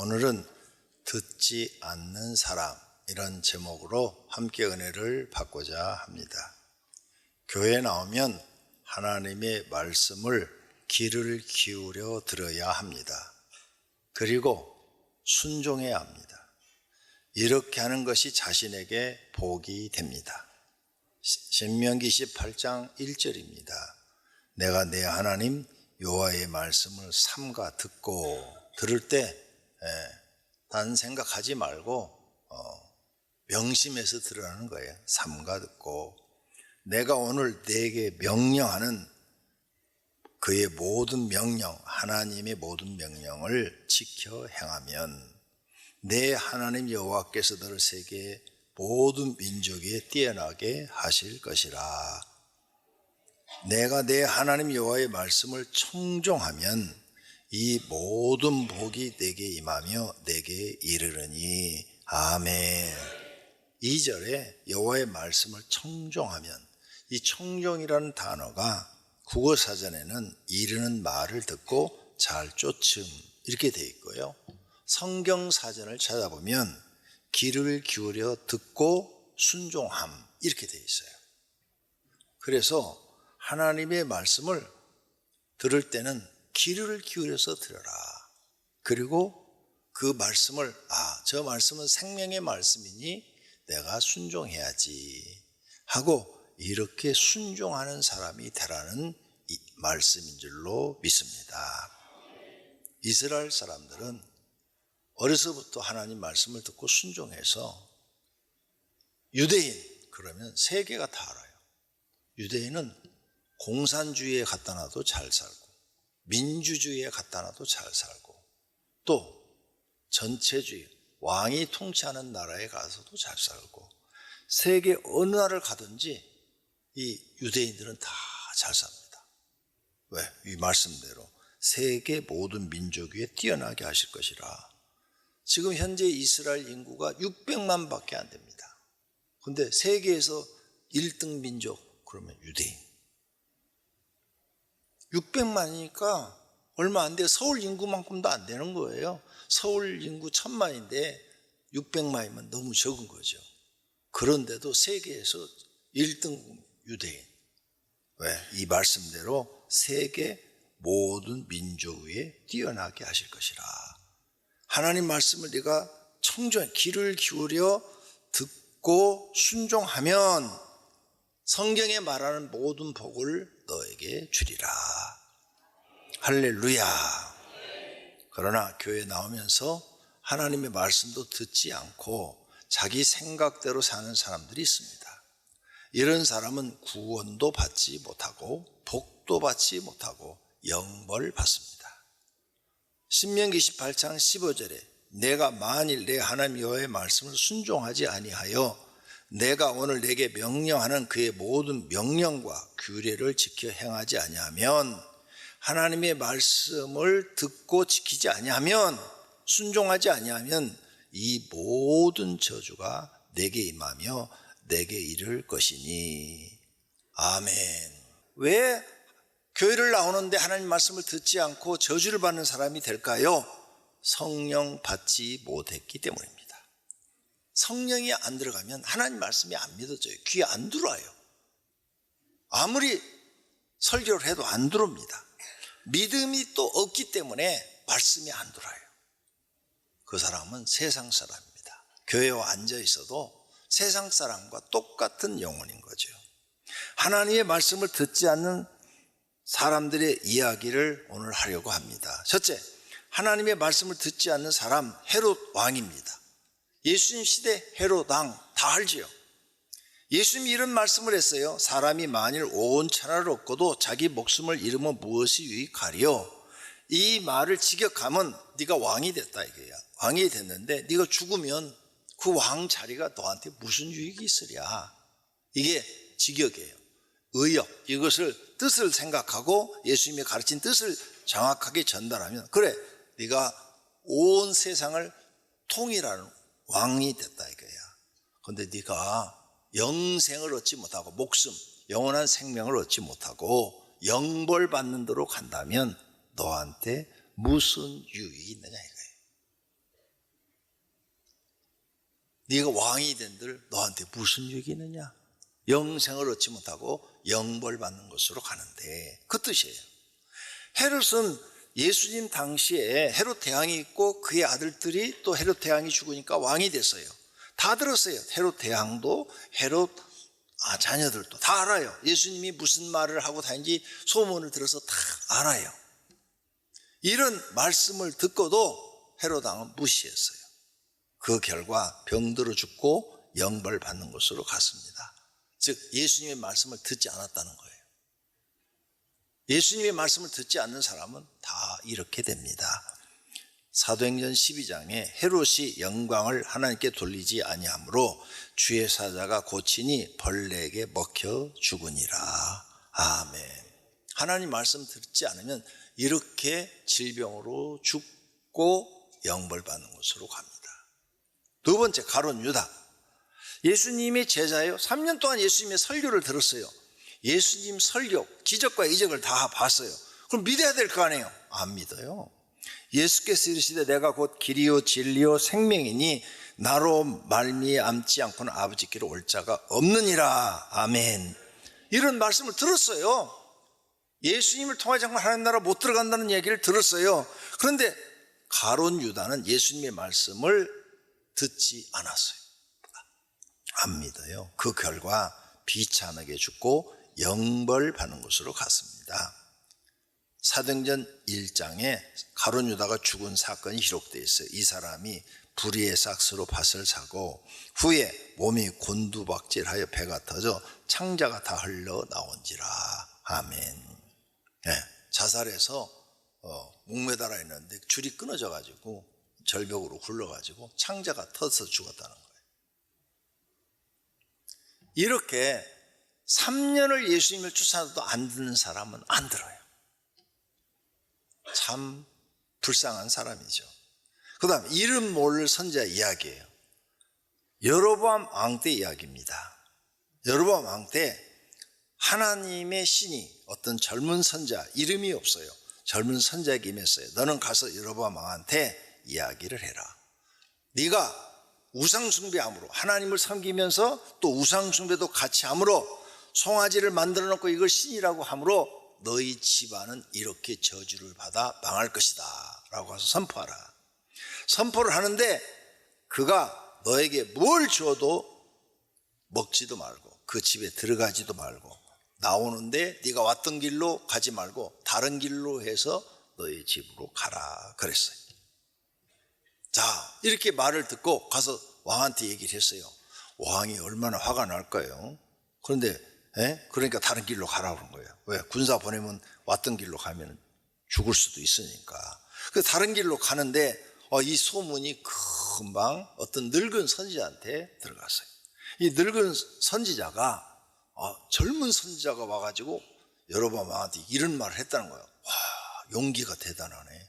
오늘은 듣지 않는 사람 이런 제목으로 함께 은혜를 받고자 합니다. 교회 나오면 하나님의 말씀을 귀를 기울여 들어야 합니다. 그리고 순종해야 합니다. 이렇게 하는 것이 자신에게 복이 됩니다. 신명기 18장 1절입니다. 내가 내 하나님 여호와의 말씀을 삼가 듣고 들을 때 단 생각하지 말고 어, 명심해서 들으라는 거예요. 삼가 듣고 내가 오늘 내게 명령하는 그의 모든 명령, 하나님의 모든 명령을 지켜 행하면 내 하나님 여호와께서 너를 세계 모든 민족에 뛰어나게 하실 것이라. 내가 내 하나님 여호와의 말씀을 청종하면 이 모든 복이 내게 임하며 내게 이르르니 아멘. 2절에 여호와의 말씀을 청종하면 이 청종이라는 단어가 국어 사전에는 이르는 말을 듣고 잘 쫓음 이렇게 돼 있고요. 성경 사전을 찾아보면 귀를 기울여 듣고 순종함 이렇게 돼 있어요. 그래서 하나님의 말씀을 들을 때는 귀를 기울여서 들어라. 그리고 그 말씀을 아, 저 말씀은 생명의 말씀이니 내가 순종해야지 하고 이렇게 순종하는 사람이 되라는 말씀인 줄로 믿습니다. 이스라엘 사람들은 어려서부터 하나님 말씀을 듣고 순종해서 유대인 그러면 세계가 다 알아요. 유대인은 공산주의에 갖다 놔도 잘 살고 민주주의에 갖다 놔도 잘 살고 또 전체주의 왕이 통치하는 나라에 가서도 잘 살고 세계 어느 나라를 가든지 이 유대인들은 다 잘 삽니다. 왜? 이 말씀대로 세계 모든 민족 위에 뛰어나게 하실 것이라. 지금 현재 이스라엘 인구가 600만 밖에 안 됩니다. 근데 세계에서 1등 민족 그러면 유대인. 600만이니까 얼마 안 돼. 서울 인구만큼도 안 되는 거예요. 서울 인구 1000만인데 600만이면 너무 적은 거죠. 그런데도 세계에서 1등 유대인. 왜? 이 말씀대로 세계 모든 민족 위에 뛰어나게 하실 것이라. 하나님 말씀을 네가 청정, 귀를 기울여 듣고 순종하면 성경에 말하는 모든 복을 너에게 주리라. 할렐루야. 그러나 교회 나오면서 하나님의 말씀도 듣지 않고 자기 생각대로 사는 사람들이 있습니다. 이런 사람은 구원도 받지 못하고 복도 받지 못하고 영벌 받습니다. 신명기 18장 15절에 내가 만일 내 하나님 여호와의 말씀을 순종하지 아니하여 내가 오늘 내게 명령하는 그의 모든 명령과 규례를 지켜 행하지 아니하면 하나님의 말씀을 듣고 지키지 아니하면 순종하지 아니하면 이 모든 저주가 내게 임하며 내게 이를 것이니 아멘. 왜 교회를 나오는데 하나님 말씀을 듣지 않고 저주를 받는 사람이 될까요? 성령 받지 못했기 때문입니다. 성령이 안 들어가면 하나님 말씀이 안 믿어져요. 귀에 안 들어와요. 아무리 설교를 해도 안 들어옵니다. 믿음이 또 없기 때문에 말씀이 안 들어와요. 그 사람은 세상 사람입니다. 교회에 앉아 있어도 세상 사람과 똑같은 영혼인 거죠. 하나님의 말씀을 듣지 않는 사람들의 이야기를 오늘 하려고 합니다. 첫째, 하나님의 말씀을 듣지 않는 사람 헤롯 왕입니다. 예수님 시대 왕다 알지요. 예수님이 이런 말씀을 했어요. 사람이 만일 온 천하를 얻고도 자기 목숨을 잃으면 무엇이 유익하리요? 이 말을 직역하면 네가 왕이 됐다 이거야. 왕이 됐는데 네가 죽으면 그 왕 자리가 너한테 무슨 유익이 있으랴? 이게 직역이에요. 의역 이것을 뜻을 생각하고 예수님이 가르친 뜻을 정확하게 전달하면 그래 네가 온 세상을 통일하는 왕이 됐다 이거야. 근데 네가 영생을 얻지 못하고 목숨, 영원한 생명을 얻지 못하고 영벌 받는 대로 간다면 너한테 무슨 유익이 있느냐 이거예요. 네가 왕이 된들 너한테 무슨 유익이 있느냐? 영생을 얻지 못하고 영벌 받는 것으로 가는데 그 뜻이에요. 헤롯은 예수님 당시에 헤롯 대왕이 있고 그의 아들들이 또 헤롯 대왕이 죽으니까 왕이 됐어요. 다 들었어요. 헤롯 대왕도 헤롯 아, 자녀들도 다 알아요. 예수님이 무슨 말을 하고 다닌지 소문을 들어서 다 알아요. 이런 말씀을 듣고도 헤롯 왕은 무시했어요. 그 결과 병들어 죽고 영벌 받는 것으로 갔습니다. 즉 예수님의 말씀을 듣지 않았다는 거예요. 예수님의 말씀을 듣지 않는 사람은 다 이렇게 됩니다. 사도행전 12장에 헤롯이 영광을 하나님께 돌리지 아니하므로 주의 사자가 고치니 벌레에게 먹혀 죽으니라. 아멘. 하나님 말씀 듣지 않으면 이렇게 질병으로 죽고 영벌 받는 곳으로 갑니다. 두 번째 가론 유다. 예수님의 제자예요. 3년 동안 예수님의 설교를 들었어요. 예수님 설교, 기적과 이적을 다 봤어요. 그럼 믿어야 될 거 아니에요? 안 믿어요. 예수께서 이르시되 내가 곧 길이요 진리요 생명이니 나로 말미암지 않고는 아버지께로 올 자가 없느니라. 아멘. 이런 말씀을 들었어요. 예수님을 통하지 않고 하나님 나라 못 들어간다는 얘기를 들었어요. 그런데 가론 유다는 예수님의 말씀을 듣지 않았어요. 안 믿어요. 그 결과 비참하게 죽고 영벌 받는 곳으로 갔습니다. 사도행전 1장에 가론 유다가 죽은 사건이 기록되어 있어요. 이 사람이 불의의 삭스로 밭을 사고 후에 몸이 곤두박질하여 배가 터져 창자가 다 흘러 나온지라. 아멘. 네, 자살해서 어, 목매달아 있는데 줄이 끊어져 가지고 절벽으로 굴러 가지고 창자가 터서 죽었다는 거예요. 이렇게 3년을 예수님을 쫓아도 안 듣는 사람은 안 들어요. 참 불쌍한 사람이죠. 그 다음 이름 모를 선자 이야기예요. 여로보암 왕 때 이야기입니다. 여로보암 왕 때 하나님의 신이 어떤 젊은 선자 이름이 없어요. 젊은 선자에게 임했어요. 너는 가서 여로보암 왕한테 이야기를 해라. 네가 우상 숭배함으로 하나님을 섬기면서 또 우상 숭배도 같이 함으로 송아지를 만들어 놓고 이걸 신이라고 함으로 너희 집안은 이렇게 저주를 받아 망할 것이다. 라고 해서 선포하라. 선포를 하는데 그가 너에게 뭘 줘도 먹지도 말고 그 집에 들어가지도 말고 나오는데 네가 왔던 길로 가지 말고 다른 길로 해서 너희 집으로 가라. 그랬어요. 자 이렇게 말을 듣고 가서 왕한테 얘기를 했어요. 왕이 얼마나 화가 날까요? 그런데 예? 그러니까 다른 길로 가라고 그런 거예요. 왜? 군사 보내면 왔던 길로 가면 죽을 수도 있으니까. 그 다른 길로 가는데 어, 이 소문이 금방 어떤 늙은 선지자한테 들어갔어요. 이 늙은 선지자가 어, 젊은 선지자가 와가지고 여러분 왕한테 이런 말을 했다는 거예요. 와 용기가 대단하네.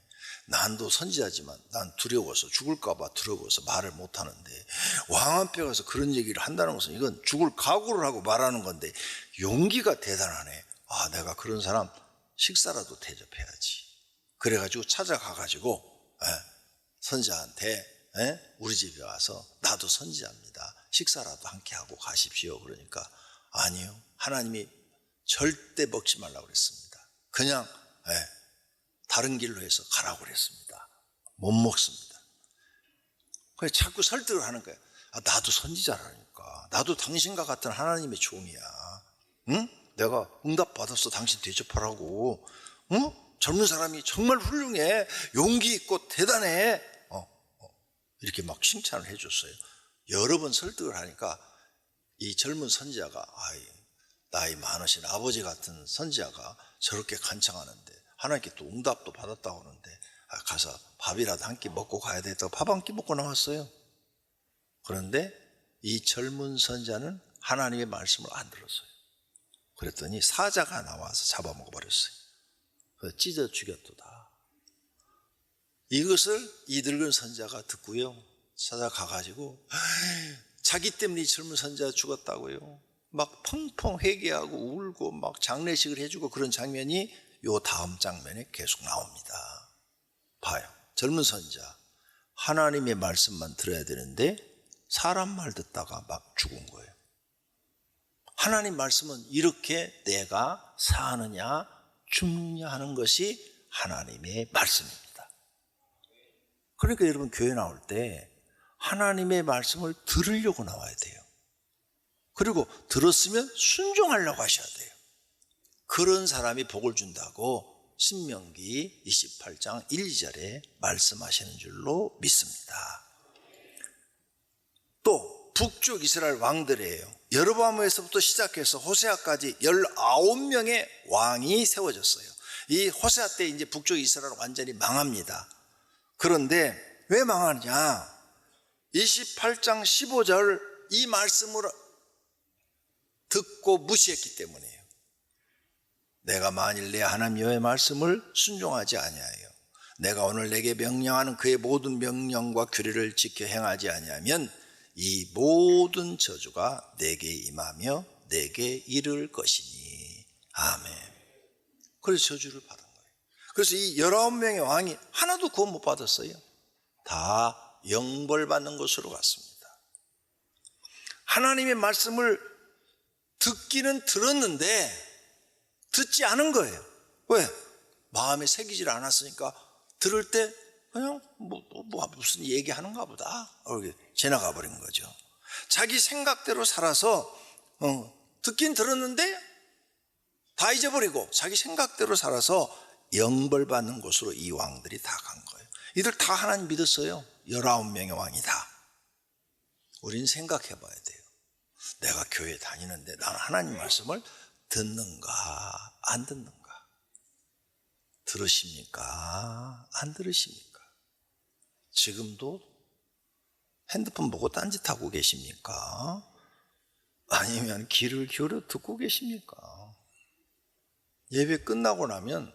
난도 선지자지만 난 두려워서 죽을까봐 두려워서 말을 못하는데 왕 앞에 가서 그런 얘기를 한다는 것은 이건 죽을 각오를 하고 말하는 건데 용기가 대단하네. 아 내가 그런 사람 식사라도 대접해야지. 그래가지고 찾아가가지고 예, 선지자한테 예, 우리 집에 와서 나도 선지자입니다. 식사라도 함께 하고 가십시오. 그러니까 아니요 하나님이 절대 먹지 말라고 그랬습니다. 그냥 예, 다른 길로 해서 가라고 그랬습니다. 못 먹습니다. 그래서 자꾸 설득을 하는 거예요. 아, 나도 선지자라니까. 나도 당신과 같은 하나님의 종이야. 응? 내가 응답 받았어. 당신 대접하라고. 응? 젊은 사람이 정말 훌륭해. 용기 있고 대단해. 어, 어. 이렇게 막 칭찬을 해줬어요. 여러 번 설득을 하니까 이 젊은 선지자가 아이, 나이 많으신 아버지 같은 선지자가 저렇게 간청하는데 하나님께 또 응답도 받았다고 하는데 아, 가서 밥이라도 한 끼 먹고 가야 되겠다고 밥한 끼 먹고 나왔어요. 그런데 이 젊은 선자는 하나님의 말씀을 안 들었어요. 그랬더니 사자가 나와서 잡아먹어 버렸어요. 찢어 죽였도다. 이것을 이 늙은 선자가 듣고요. 찾아가가지고 자기 때문에 이 젊은 선자가 죽었다고요. 막 펑펑 회개하고 울고 막 장례식을 해주고 그런 장면이 요 다음 장면에 계속 나옵니다. 봐요. 젊은 선자. 하나님의 말씀만 들어야 되는데 사람 말 듣다가 막 죽은 거예요. 하나님 말씀은 이렇게 내가 사느냐 죽느냐 하는 것이 하나님의 말씀입니다. 그러니까 여러분 교회 나올 때 하나님의 말씀을 들으려고 나와야 돼요. 그리고 들었으면 순종하려고 하셔야 돼요. 그런 사람이 복을 준다고 신명기 28장 1, 2절에 말씀하시는 줄로 믿습니다. 또 북쪽 이스라엘 왕들이에요. 여로보암에서부터 시작해서 호세아까지 19명의 왕이 세워졌어요. 이 호세아 때 이제 북쪽 이스라엘 완전히 망합니다. 그런데 왜 망하느냐? 28장 15절 이 말씀을 듣고 무시했기 때문이에요. 내가 만일 내 하나님 여호와의 말씀을 순종하지 아니하여 내가 오늘 내게 명령하는 그의 모든 명령과 규례를 지켜 행하지 아니하면 이 모든 저주가 내게 임하며 내게 이를 것이니 아멘. 그래서 저주를 받은 거예요. 그래서 이 열아홉 명의 왕이 하나도 구원 못 받았어요. 다 영벌 받는 곳으로 갔습니다. 하나님의 말씀을 듣기는 들었는데 듣지 않은 거예요. 왜? 마음에 새기질 않았으니까 들을 때 그냥 뭐, 뭐, 뭐 무슨 얘기하는가 보다 이렇게 지나가 버린 거죠. 자기 생각대로 살아서 어, 듣긴 들었는데 다 잊어버리고 자기 생각대로 살아서 영벌 받는 곳으로 이 왕들이 다 간 거예요. 이들 다 하나님 믿었어요. 열아홉 명의 왕이다. 우린 생각해 봐야 돼요. 내가 교회 다니는데 나는 하나님 말씀을 듣는가 안 듣는가? 들으십니까? 안 들으십니까? 지금도 핸드폰 보고 딴짓하고 계십니까? 아니면 귀를 기울여 듣고 계십니까? 예배 끝나고 나면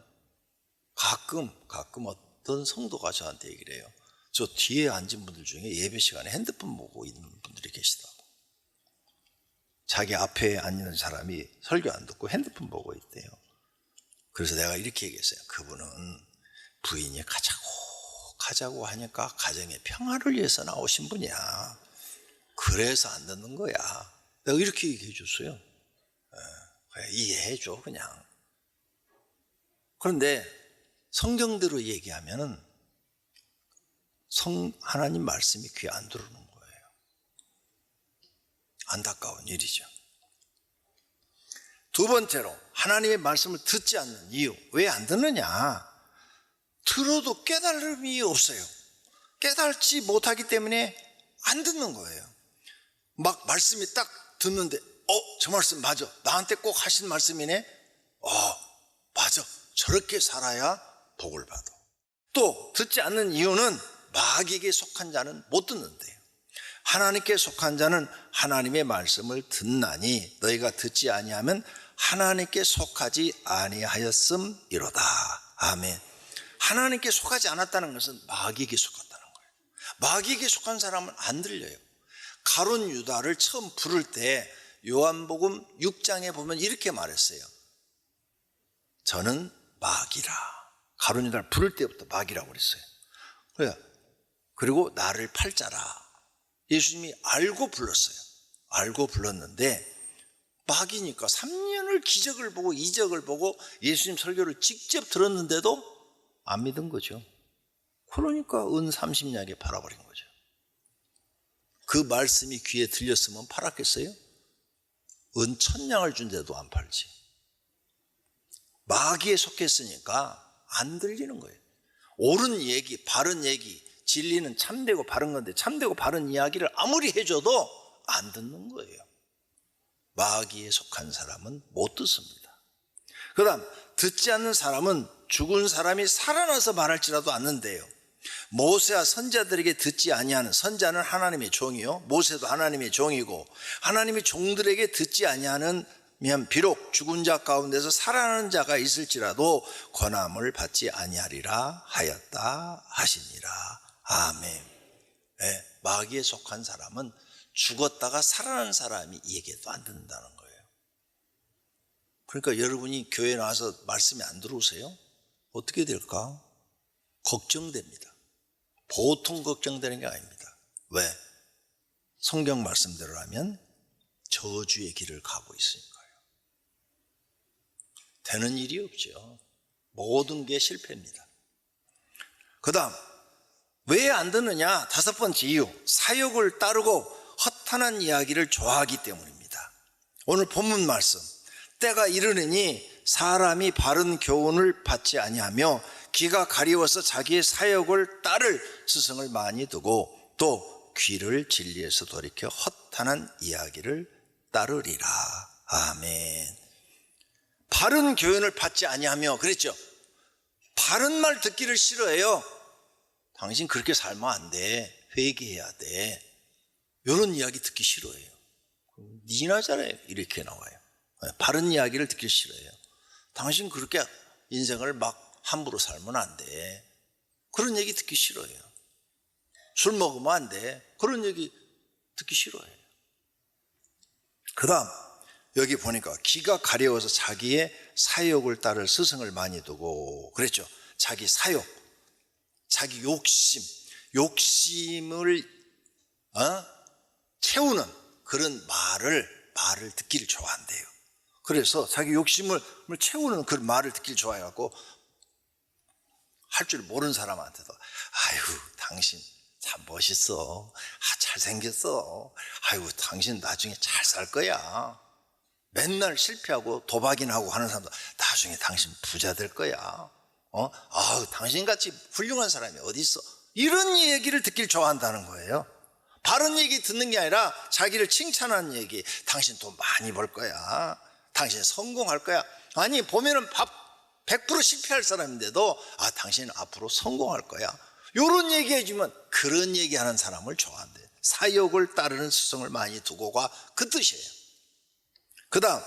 가끔, 가끔 어떤 성도가 저한테 얘기를 해요. 저 뒤에 앉은 분들 중에 예배 시간에 핸드폰 보고 있는 분들이 계시다고. 자기 앞에 앉는 사람이 설교 안 듣고 핸드폰 보고 있대요. 그래서 내가 이렇게 얘기했어요. 그분은 부인이 가자고, 가자고 하니까 가정의 평화를 위해서 나오신 분이야. 그래서 안 듣는 거야. 내가 이렇게 얘기해 줬어요. 예, 그래, 이해해 줘, 그냥. 그런데 성경대로 얘기하면은 성, 하나님 말씀이 귀에 안 들어오는. 안타까운 일이죠. 두 번째로 하나님의 말씀을 듣지 않는 이유 왜 안 듣느냐? 들어도 깨달음이 없어요. 깨달지 못하기 때문에 안 듣는 거예요. 막 말씀이 딱 듣는데 어, 저 말씀 맞아. 나한테 꼭 하신 말씀이네. 어, 맞아. 저렇게 살아야 복을 받아. 또 듣지 않는 이유는 마귀에게 속한 자는 못 듣는데요. 하나님께 속한 자는 하나님의 말씀을 듣나니 너희가 듣지 아니하면 하나님께 속하지 아니하였음이로다. 아멘. 하나님께 속하지 않았다는 것은 마귀에게 속았다는 거예요. 마귀에게 속한 사람은 안 들려요. 가론 유다를 처음 부를 때 요한복음 6장에 보면 이렇게 말했어요. 저는 마귀라. 가론 유다를 부를 때부터 마귀라고 그랬어요. 그래. 그리고 나를 팔자라. 예수님이 알고 불렀어요. 알고 불렀는데 마귀니까 3년을 기적을 보고 이적을 보고 예수님 설교를 직접 들었는데도 안 믿은 거죠. 그러니까 은 30냥에 팔아버린 거죠. 그 말씀이 귀에 들렸으면 팔았겠어요? 은 천냥을 준데도 안 팔지. 마귀에 속했으니까 안 들리는 거예요. 옳은 얘기, 바른 얘기, 진리는 참되고 바른 건데 참되고 바른 이야기를 아무리 해줘도 안 듣는 거예요. 마귀에 속한 사람은 못 듣습니다. 그 다음, 듣지 않는 사람은 죽은 사람이 살아나서 말할지라도 않는데요. 모세와 선자들에게 듣지 아니하는 선자는 하나님의 종이요 모세도 하나님의 종이고 하나님의 종들에게 듣지 아니하는 면 비록 죽은 자 가운데서 살아나는 자가 있을지라도 권함을 받지 아니하리라 하였다 하시니라 아멘. 네, 마귀에 속한 사람은 죽었다가 살아난 사람이 얘기해도 안 듣는다는 거예요. 그러니까 여러분이 교회 나와서 말씀이 안 들어오세요? 어떻게 될까? 걱정됩니다. 보통 걱정되는 게 아닙니다. 왜? 성경 말씀대로라면 저주의 길을 가고 있으니까요. 되는 일이 없죠. 모든 게 실패입니다. 그 다음, 왜 안 듣느냐? 다섯 번째 이유. 사욕을 따르고 허탄한 이야기를 좋아하기 때문입니다. 오늘 본문 말씀. 때가 이르느니 사람이 바른 교훈을 받지 아니하며 귀가 가리워서 자기의 사욕을 따를 스승을 많이 두고 또 귀를 진리에서 돌이켜 허탄한 이야기를 따르리라. 아멘. 바른 교훈을 받지 아니하며 그랬죠. 바른 말 듣기를 싫어해요. 당신 그렇게 살면 안 돼. 회개해야 돼. 이런 이야기 듣기 싫어해요. 니나 잘해. 이렇게 나와요. 바른 이야기를 듣기 싫어해요. 당신 그렇게 인생을 막 함부로 살면 안 돼. 그런 얘기 듣기 싫어해요. 술 먹으면 안 돼. 그런 얘기 듣기 싫어해요. 그 다음, 여기 보니까 기가 가려워서 자기의 사욕을 따를 스승을 많이 두고 그랬죠. 자기 사욕, 자기 욕심, 욕심을 어? 채우는 그런 말을 말을 듣기를 좋아한대요. 그래서 자기 욕심을 채우는 그런 말을 듣기를 좋아해갖고 할 줄 모르는 사람한테도 아유 당신 참 멋있어, 아, 잘생겼어, 아유 당신 나중에 잘 살 거야. 맨날 실패하고 도박이나 하고 하는 사람도 나중에 당신 부자 될 거야. 어? 아, 당신같이 훌륭한 사람이 어디 있어? 이런 얘기를 듣길 좋아한다는 거예요. 바른 얘기 듣는 게 아니라 자기를 칭찬하는 얘기. 당신 돈 많이 벌 거야. 당신 성공할 거야. 아니, 보면은 밥 100% 실패할 사람인데도 아, 당신은 앞으로 성공할 거야. 요런 얘기 해주면 그런 얘기 하는 사람을 좋아한대. 사욕을 따르는 수성을 많이 두고 가 그 뜻이에요. 그 다음,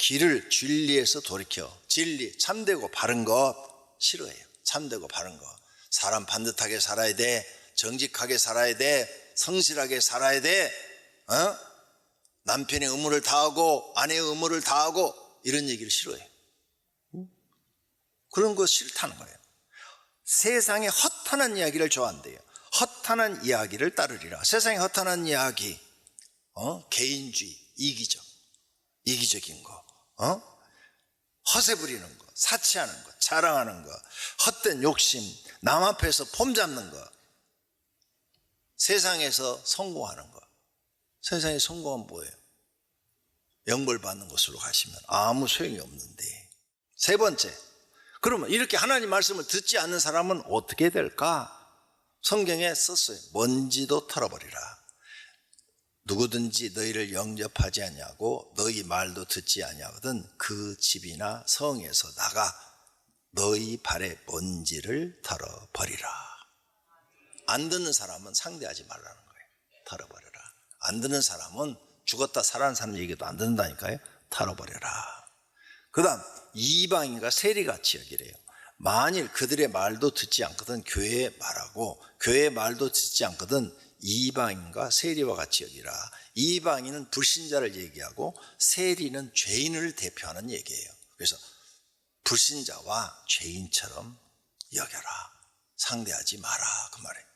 길을 진리에서 돌이켜. 진리, 참되고 바른 것 싫어해요. 참되고 바른 것. 사람 반듯하게 살아야 돼. 정직하게 살아야 돼. 성실하게 살아야 돼. 어? 남편의 의무를 다하고 아내의 의무를 다하고 이런 얘기를 싫어해요. 그런 거 싫다는 거예요. 세상에 허탄한 이야기를 좋아한대요. 허탄한 이야기를 따르리라. 세상에 허탄한 이야기, 어? 개인주의, 이기적, 이기적인 거, 어? 허세 부리는 거, 사치하는 거, 자랑하는 거, 헛된 욕심, 남 앞에서 폼 잡는 거, 세상에서 성공하는 거. 세상에 성공은 뭐예요? 영벌 받는 것으로 가시면 아무 소용이 없는데. 세 번째, 그러면 이렇게 하나님 말씀을 듣지 않는 사람은 어떻게 될까? 성경에 썼어요. 먼지도 털어버리라. 누구든지 너희를 영접하지 아니하고 너희 말도 듣지 아니하거든 그 집이나 성에서 나가 너희 발에 먼지를 털어 버리라. 안 듣는 사람은 상대하지 말라는 거예요. 털어 버려라. 안 듣는 사람은 죽었다 살아난 사람 얘기도 안 듣는다니까요. 털어 버려라. 그 다음 이방인과 세리같이 여기래요. 만일 그들의 말도 듣지 않거든 교회의 말하고 교회의 말도 듣지 않거든 이방인과 세리와 같이 여기라. 이방인은 불신자를 얘기하고 세리는 죄인을 대표하는 얘기예요. 그래서 불신자와 죄인처럼 여겨라. 상대하지 마라. 그 말이에요.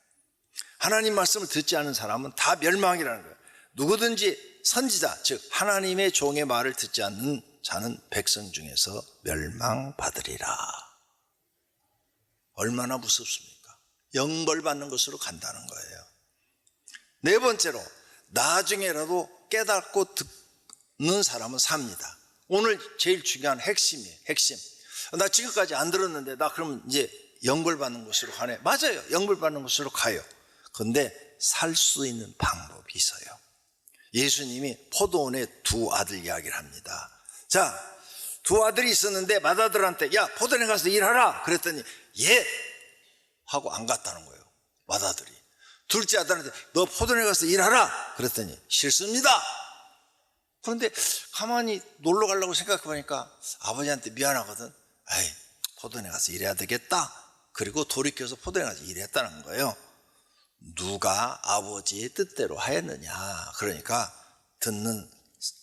하나님 말씀을 듣지 않은 사람은 다 멸망이라는 거예요. 누구든지 선지자, 즉 하나님의 종의 말을 듣지 않는 자는 백성 중에서 멸망받으리라. 얼마나 무섭습니까? 영벌 받는 것으로 간다는 거예요. 네 번째로 나중에라도 깨닫고 듣는 사람은 삽니다. 오늘 제일 중요한 핵심이에요. 핵심. 나 지금까지 안 들었는데 나 그러면 이제 영벌 받는 곳으로 가네. 맞아요. 영벌 받는 곳으로 가요. 근데 살 수 있는 방법이 있어요. 예수님이 포도원의 두 아들 이야기를 합니다. 자, 두 아들이 있었는데 맏아들한테 야 포도원에 가서 일하라 그랬더니 예 하고 안 갔다는 거예요. 맏아들이. 둘째 아들한테 너 포도원에 가서 일하라 그랬더니 싫습니다. 그런데 가만히 놀러 가려고 생각해 보니까 아버지한테 미안하거든. 에이 포도원에 가서 일해야 되겠다. 그리고 돌이켜서 포도원에 가서 일했다는 거예요. 누가 아버지의 뜻대로 하였느냐. 그러니까 듣는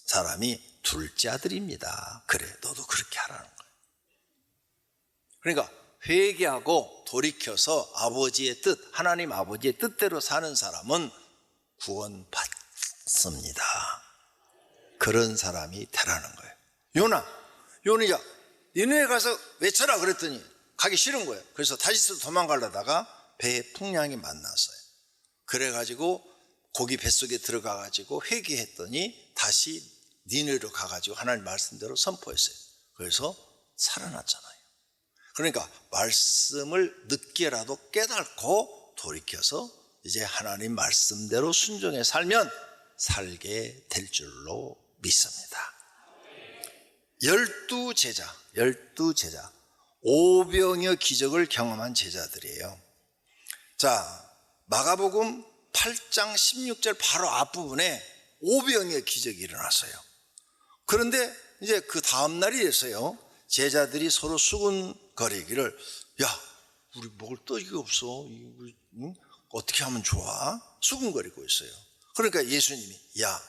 사람이 둘째 아들입니다. 그래, 너도 그렇게 하라는 거예요. 그러니까 회개하고 돌이켜서 아버지의 뜻, 하나님 아버지의 뜻대로 사는 사람은 구원받습니다. 그런 사람이 되라는 거예요. 요나, 요니야, 니네 가서 외쳐라 그랬더니 가기 싫은 거예요. 그래서 다시스 도망가려다가 배에 풍량이 만났어요. 그래가지고 고기 뱃속에 들어가가지고 회개했더니 다시 니네로 가가지고 하나님 말씀대로 선포했어요. 그래서 살아났잖아요. 그러니까 말씀을 늦게라도 깨닫고 돌이켜서 이제 하나님 말씀대로 순종해 살면 살게 될 줄로 믿습니다. 열두 제자, 열두 제자, 오병의 기적을 경험한 제자들이에요. 자, 마가복음 8장 16절 바로 앞부분에 오병의 기적이 일어났어요. 그런데 이제 그 다음 날이 됐어요. 제자들이 서로 수군 거리기를 야, 우리 먹을 떡이 없어. 응? 어떻게 하면 좋아? 수군거리고 있어요. 그러니까 예수님이 야,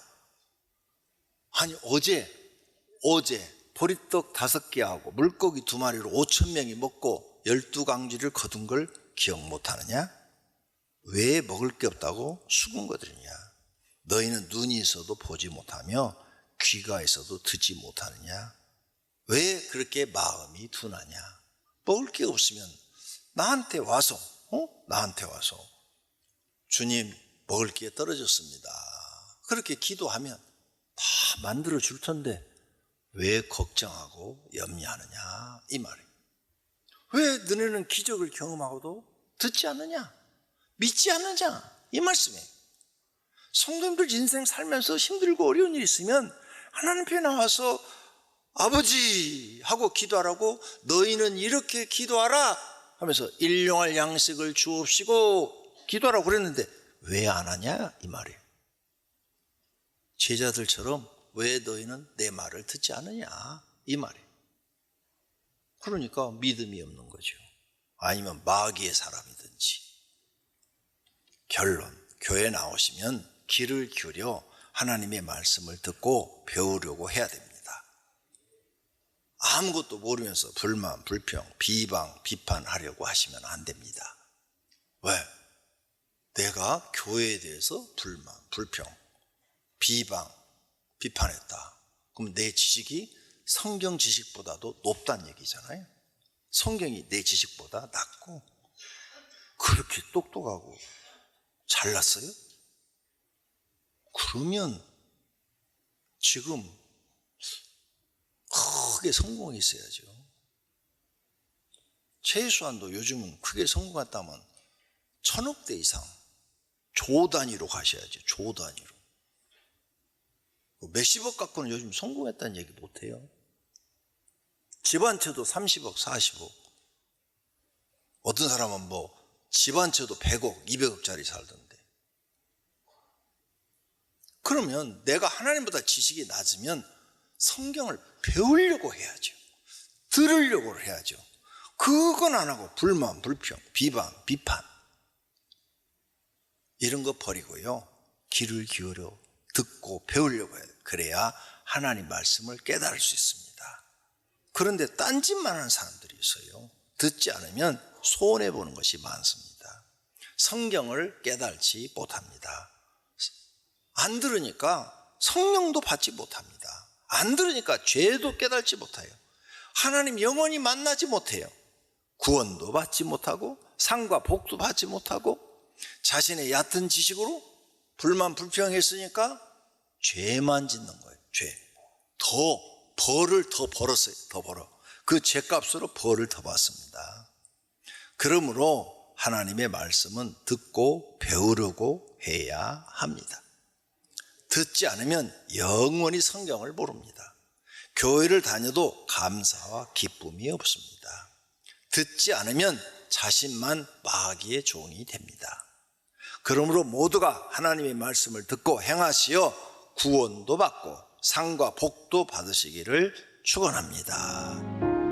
아니 어제 어제 보리떡 다섯 개하고 물고기 두 마리로 오천 명이 먹고 열두 강지를 거둔 걸 기억 못하느냐? 왜 먹을 게 없다고 수군거리느냐? 너희는 눈이 있어도 보지 못하며 귀가 있어도 듣지 못하느냐? 왜 그렇게 마음이 둔하냐? 먹을 게 없으면 나한테 와서, 어? 나한테 와서 주님 먹을 게 떨어졌습니다. 그렇게 기도하면 다 만들어 줄 텐데 왜 걱정하고 염려하느냐 이 말이에요. 왜 너네는 기적을 경험하고도 듣지 않느냐? 믿지 않느냐? 이 말씀이에요. 성도님들 인생 살면서 힘들고 어려운 일 있으면 하나님 앞에 나와서 아버지 하고 기도하라고 너희는 이렇게 기도하라 하면서 일용할 양식을 주옵시고 기도하라고 그랬는데 왜 안 하냐 이 말이에요. 제자들처럼 왜 너희는 내 말을 듣지 않느냐 이 말이에요. 그러니까 믿음이 없는 거죠. 아니면 마귀의 사람이든지. 결론 교회 나오시면 귀를 기울여 하나님의 말씀을 듣고 배우려고 해야 됩니다. 아무것도 모르면서 불만, 불평, 비방, 비판하려고 하시면 안 됩니다. 왜? 내가 교회에 대해서 불만, 불평, 비방, 비판했다. 그럼 내 지식이 성경 지식보다도 높다는 얘기잖아요. 성경이 내 지식보다 낮고 그렇게 똑똑하고 잘났어요? 그러면 지금 크게 성공했어야죠. 최소한도 요즘은 크게 성공했다면 천억 대 이상 조 단위로 가셔야죠. 조 단위로. 몇십억 갖고는 요즘 성공했다는 얘기 못해요. 집 한 채도 30억, 40억. 어떤 사람은 뭐 집 한 채도 100억, 200억짜리 살던데. 그러면 내가 하나님보다 지식이 낮으면 성경을 배우려고 해야죠. 들으려고 해야죠. 그건 안 하고 불만, 불평, 비방, 비판. 이런 거 버리고요. 귀를 기울여 듣고 배우려고 해야 돼요. 그래야 하나님 말씀을 깨달을 수 있습니다. 그런데 딴짓만 하는 사람들이 있어요. 듣지 않으면 손해 보는 것이 많습니다. 성경을 깨달지 못합니다. 안 들으니까 성령도 받지 못합니다. 안 들으니까 죄도 깨달지 못해요. 하나님 영원히 만나지 못해요. 구원도 받지 못하고 상과 복도 받지 못하고 자신의 얕은 지식으로 불만 불평했으니까 죄만 짓는 거예요. 죄. 더 벌을 더 벌었어요. 더 벌어. 그 죄값으로 벌을 더 받습니다. 그러므로 하나님의 말씀은 듣고 배우려고 해야 합니다. 듣지 않으면 영원히 성경을 모릅니다. 교회를 다녀도 감사와 기쁨이 없습니다. 듣지 않으면 자신만 마귀의 종이 됩니다. 그러므로 모두가 하나님의 말씀을 듣고 행하시어 구원도 받고 상과 복도 받으시기를 축원합니다.